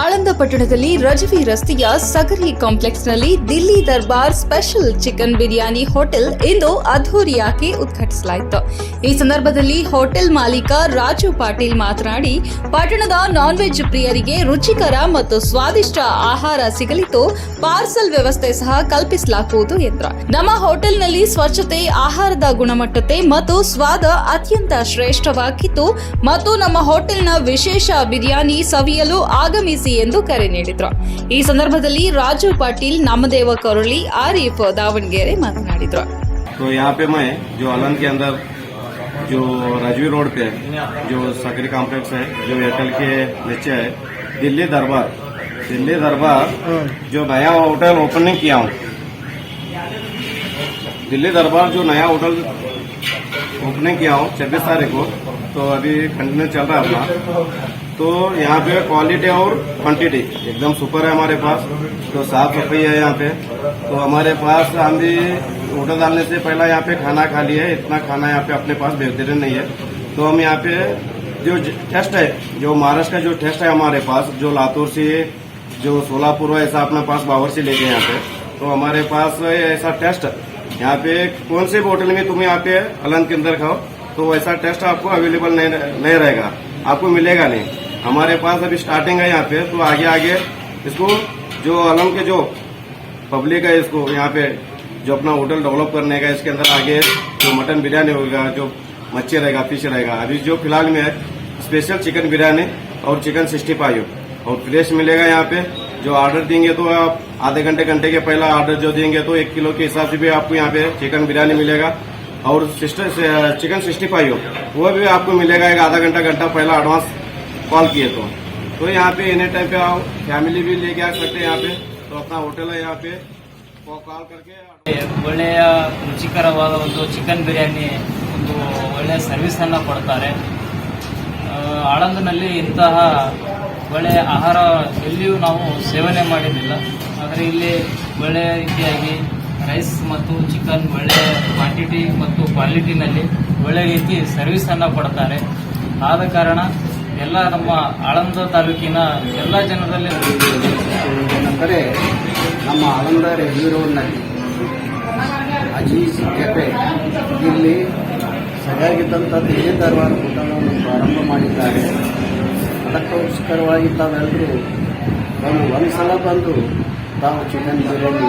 ಆಳಂದ ಪಟ್ಟಣದಲ್ಲಿ ರಜವಿ ರಸ್ತೆಯ ಸಗರಿ ಕಾಂಪ್ಲೆಕ್ಸ್ನಲ್ಲಿ Dilli Darbar special chicken biryani hotel ಇಂದು ಅದ್ಧೂರಿಯಾಗಿ ಉದ್ಘಾಟಿಸಲಾಯಿತು. ಈ ಸಂದರ್ಭದಲ್ಲಿ ಹೋಟೆಲ್ ಮಾಲೀಕ ರಾಜು ಪಾಟೀಲ್ ಮಾತನಾಡಿ, ಪಟ್ಟಣದ ನಾನ್ ವೆಜ್ ಪ್ರಿಯರಿಗೆ ರುಚಿಕರ ಮತ್ತು ಸ್ವಾದಿಷ್ಟ ಆಹಾರ ಸಿಗಲಿದ್ದು ಪಾರ್ಸಲ್ ವ್ಯವಸ್ಥೆ ಸಹ ಕಲ್ಪಿಸಲಾಗುವುದು ಎಂದರು. ನಮ್ಮ ಹೋಟೆಲ್ನಲ್ಲಿ ಸ್ವಚ್ಛತೆ, ಆಹಾರದ ಗುಣಮಟ್ಟತೆ ಮತ್ತು ಸ್ವಾದ ಅತ್ಯಂತ ಶ್ರೇಷ್ಠವಾಗಿತ್ತು ಮತ್ತು ನಮ್ಮ ಹೋಟೆಲ್ನ ವಿಶೇಷ ಬಿರಿಯಾನಿ ಸವಿಯಲು ಆಗಮಿಸಿ ಎಂದು ಕರೆ ನೀಡಿದ್ರು ಈ ಸಂದರ್ಭದಲ್ಲಿ ರಾಜು ಪಾಟೀಲ್ ನಾಮದೇವ ಕರುಳಿ ಆರೀಫ್ ದಾವಣಗೆರೆ ಮಾತನಾಡಿದ್ರು तो यहाँ पे मैं जो आलंद के अंदर जो राजवी रोड पे जो सकरी कॉम्प्लेक्स है जो एयरटेल के नीचे है दिल्ली दरबार दिल्ली दरबार जो नया होटल ओपनिंग किया हूँ दिल्ली दरबार जो नया होटल ओपनिंग किया हूँ छब्बीस तारीख को तो अभी कंटिन्यू चल रहा है अपना तो यहाँ पे क्वालिटी और क्वांटिटी एकदम सुपर है हमारे पास। तो साफ़ सफ़ाई है यहाँ पे। तो हमारे पास हम भी ऑर्डर डालने से पहला यहाँ पे खाना खा लिया है। इतना खाना यहाँ पे अपने पास बेहतरीन नहीं है। तो हम यहाँ पे जो टेस्ट है, जो महाराष्ट्र का जो टेस्ट है हमारे पास, जो लातूर से, जो सोलापुर है, ऐसा अपने पास बावर से लेके यहाँ पे। तो हमारे पास ऐसा टेस्ट यहाँ पे कौन से होटल में तुम यहाँ पे अलंग के अंदर खाओ तो वैसा टेस्ट आपको अवेलेबल नहीं नहीं रहेगा। आपको मिलेगा नहीं। हमारे पास अभी स्टार्टिंग है यहाँ पे तो आगे आगे इसको जो अलम के जो पब्लिक है इसको यहाँ पे जो अपना होटल डेवलप करने का, इसके अंदर आगे जो मटन बिरयानी होगा, जो मच्छी रहेगा फ़िश रहेगा। अभी जो फ़िलहाल में है स्पेशल चिकन बिरयानी और चिकन सिक्सटी फाइव और फ्रेश मिलेगा यहाँ पे, जो ऑर्डर देंगे तो आप आधे घंटे घंटे के पहला ऑर्डर जो देंगे तो एक किलो के हिसाब से भी आपको यहाँ पे चिकन बिरयानी मिलेगा। और सिस्टर चिकन सिक्सटी फाइव वो भी आपको मिलेगा एक आधा घंटा घंटा पहला एडवांस कॉल किए तो तो यहाँ पे एनी टाइम पे आओ फैमिली भी लेके आ सकते हैं यहाँ पे तो अपना होटल है यहाँ पे कॉल करके ಒಳ್ಳೆಯ ರುಚಿಕರವಾದ ಒಂದು ಚಿಕನ್ ಬಿರಿಯಾನಿ ಒಂದು ಒಳ್ಳೆಯ ಸರ್ವಿಸನ್ನು ಕೊಡ್ತಾರೆ ಆ, ಆಳಂದನಲ್ಲಿ ಇಂತಹ ಒಳ್ಳೆಯ ಆಹಾರ ಎಲ್ಲಿಯೂ ನಾವು ಸೇವನೆ ಮಾಡಿದ್ದಿಲ್ಲ ಆದರೆ ಇಲ್ಲಿ ಒಳ್ಳೆಯ ರೀತಿಯಾಗಿ ರೈಸ್ ಮತ್ತು ಚಿಕನ್ ಒಳ್ಳೆಯ ಕ್ವಾಂಟಿಟಿ ಮತ್ತು ಕ್ವಾಲಿಟಿನಲ್ಲಿ ಒಳ್ಳೆಯ ರೀತಿ ಸರ್ವಿಸನ್ನು ಕೊಡ್ತಾರೆ ಆದ ಕಾರಣ ಎಲ್ಲ ನಮ್ಮ ಆಳಂದ ತಾಲೂಕಿನ ಎಲ್ಲ ಜನರಲ್ಲಿ ಏನಂದರೆ, ನಮ್ಮ ಆಳಂದ ರೆಡ್ಡಿ ರೋಡ್ನಲ್ಲಿ ಅಜೀಜ್ ಕೆಫೆ ಇಲ್ಲಿ ಸರಿಯಾಗಿದ್ದಂಥ ದಿಲ್ಲಿ ದರ್ಬಾರ್ ಊಟವನ್ನು ಪ್ರಾರಂಭ ಮಾಡಿದ್ದಾರೆ. ಅದಕ್ಕೋಸ್ಕರವಾಗಿ ತಾವೆಲ್ಲರೂ ಒಂದು ಒಂದು ಸಲ ಬಂದು ತಾವು ಚಿಕನ್ ಬಿರಿಯಾನಿ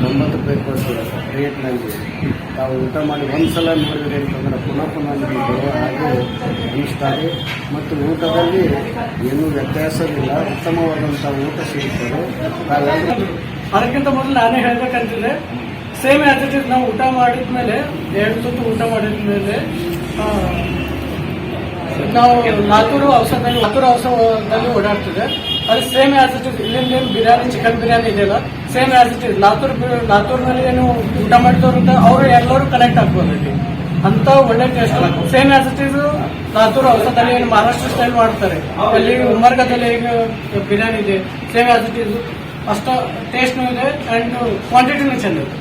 ತೊಂಬತ್ತು ರೂಪಾಯಿ ಕೊಟ್ಟು ರೇಟ್ನಲ್ಲಿ ತಾವು ಊಟ ಮಾಡಿ ಒಂದು ಸಲ ನೋಡಿದರೆ ಅಂತಂದ್ರೆ ಪುನಃ ಪುನಃ ನಿಮಗೆ ಬರುವ ಹಾಗೆ ಅನ್ನಿಸ್ತಾರೆ. ಮತ್ತು ಊಟದಲ್ಲಿ ಏನೂ ವ್ಯತ್ಯಾಸವಿಲ್ಲ. ಉತ್ತಮವಾದಂಥ ಊಟ ಸಿಗುತ್ತದೆ. ಅದಕ್ಕಿಂತ ಮೊದಲು ನಾನೇ ಹೇಳಬೇಕಂತಿದ್ದೆ ಸೇಮ್ ಆಸ್ ನಾವು ಊಟ ಮಾಡಿದ ಮೇಲೆ ಎರಡು ತುತ್ತು ಊಟ ಮಾಡಿದ ಮೇಲೆ ನಾವು ಲಾತೂರು ಔಷಧದಲ್ಲಿ ಲಾತೂರು ಔಷಧದಲ್ಲಿ ಓಡಾಡ್ತಿದೆ ಅದು ಸೇಮ್ ಆಸ್ ಇಟ್ ಇಸ್ ಇಲ್ಲಿಂದ ಏನು ಬಿರಿಯಾನಿ ಚಿಕನ್ ಬಿರಿಯಾನಿ ಇದೆಯಲ್ಲ same as it is Latur B- ಲಾತೂರ್ನಲ್ಲಿ ಏನು ಊಟ ಮಾಡಿದವರು ಅಂತ ಅವರು ಎಲ್ಲರೂ ಕನೆಕ್ಟ್ ಆಗ್ಬೋದು ಇಲ್ಲಿ ಅಂತ ಒಳ್ಳೆ taste same as it is Latur ಔಷಧದಲ್ಲಿ ಏನು ಮಹಾರಾಷ್ಟ್ರ ಸ್ಟೈಲ್ ಮಾಡ್ತಾರೆ ಅಲ್ಲಿ ಉಮರ್ಗದಲ್ಲಿ ಹೇಗೆ ಬಿರಿಯಾನಿ ಇದೆ ಸೇಮ್ ಆಸ್ ಇಟ್ ಇಸ್ ಅಷ್ಟ ಟೇಸ್ಟ್ನೂ ಇದೆ ಅಂಡ್ ಕ್ವಾಂಟಿಟಿನೂ ಚಂದ ಇದೆ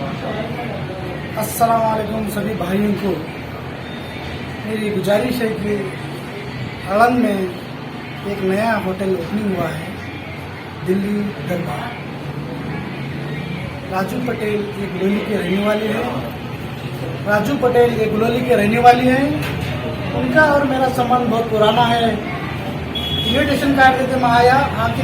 अस्सलाम वालेकुम सभी भाइयों को मेरी गुजारिश है कि आलंद में एक नया होटल ओपनिंग हुआ है, दिल्ली दरबार। राजू पटेल एक गुलोली के रहने वाले हैं। राजू पटेल एक गुलोली के रहने वाली हैं। उनका और मेरा संबंध बहुत पुराना है। इन्विटेशन कार्ड देते महाया आपकी